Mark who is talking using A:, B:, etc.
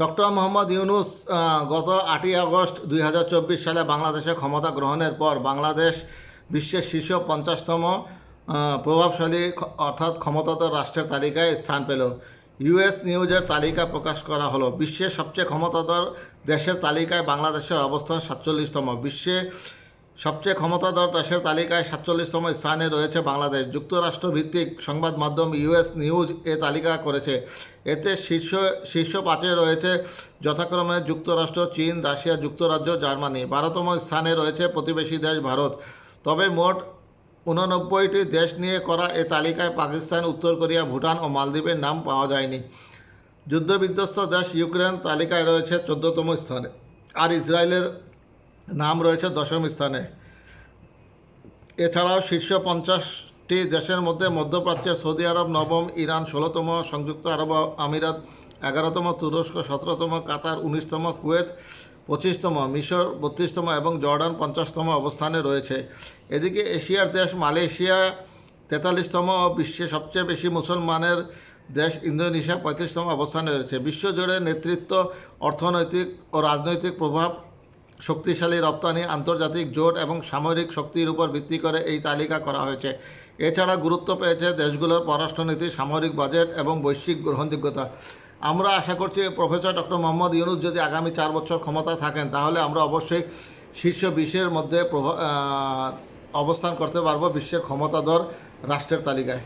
A: Doctor Mohammad Yunus গত আটই August দুই হাজার চব্বিশ সালে বাংলাদেশে ক্ষমতা গ্রহণের পর বাংলাদেশ বিশ্বের শীর্ষ পঞ্চাশতম প্রভাবশালী অর্থাৎ ক্ষমতাধর রাষ্ট্রের তালিকায় স্থান পেল। ইউএস নিউজের তালিকা প্রকাশ করা হলো। বিশ্বের সবচেয়ে ক্ষমতাধর দেশের তালিকায় বাংলাদেশের অবস্থান সাতচল্লিশতম। বিশ্বে সবচেয়ে ক্ষমতাধর দেশের তালিকায় সাতচল্লিশতম স্থানে রয়েছে বাংলাদেশ। যুক্তরাষ্ট্র ভিত্তিক সংবাদ মাধ্যম ইউএস নিউজ এ তালিকা করেছে। এতে শীর্ষ শীর্ষ পাঁচে রয়েছে যথাক্রমে যুক্তরাষ্ট্র, চীন, রাশিয়া, যুক্তরাজ্য, জার্মানি। বারোতম স্থানে রয়েছে প্রতিবেশী দেশ ভারত। তবে মোট উননব্বইটি দেশ নিয়ে করা এ তালিকায় পাকিস্তান, উত্তর কোরিয়া, ভুটান ও মালদ্বীপের নাম পাওয়া যায়নি। যুদ্ধবিধ্বস্ত দেশ ইউক্রেন তালিকায় রয়েছে চোদ্দতম স্থানে। আর ইসরায়েলের নাম রয়েছে দশম স্থানে। এছাড়াও শীর্ষ পঞ্চাশটি দেশের মধ্যে মধ্যপ্রাচ্যের সৌদি আরব, নবম ইরান, ষোলোতম সংযুক্ত আরব আমিরাত, এগারোতম তুরস্ক, সতেরোতম কাতার, উনিশতম কুয়েত, পঁচিশতম মিশর, বত্রিশতম এবং জর্ডান পঞ্চাশতম অবস্থানে রয়েছে। এদিকে এশিয়ার দেশ মালয়েশিয়া, তেতাল্লিশতম ও বিশ্বে সবচেয়ে বেশি মুসলমানের দেশ ইন্দোনেশিয়া, পঁয়ত্রিশতম অবস্থানে রয়েছে। বিশ্বজুড়ে নেতৃত্ব, অর্থনৈতিক ও রাজনৈতিক প্রভাব শক্তিশালী রপ্তানি, আন্তর্জাতিক জোট এবং সামরিক শক্তির উপর ভিত্তি করে এই তালিকা করা হয়েছে। এছাড়া গুরুত্ব পেয়েছে দেশগুলোর পররাষ্ট্রনীতি, সামরিক বাজেট এবং বৈশ্বিক গ্রহণযোগ্যতা। আমরা আশা করছি প্রফেসর ডক্টর মোহাম্মদ ইউনুস যদি আগামী চার বছর ক্ষমতায় থাকেন, তাহলে আমরা অবশ্যই শীর্ষ বিশের মধ্যে অবস্থান করতে পারব বিশ্বের ক্ষমতাধর রাষ্ট্রের তালিকায়।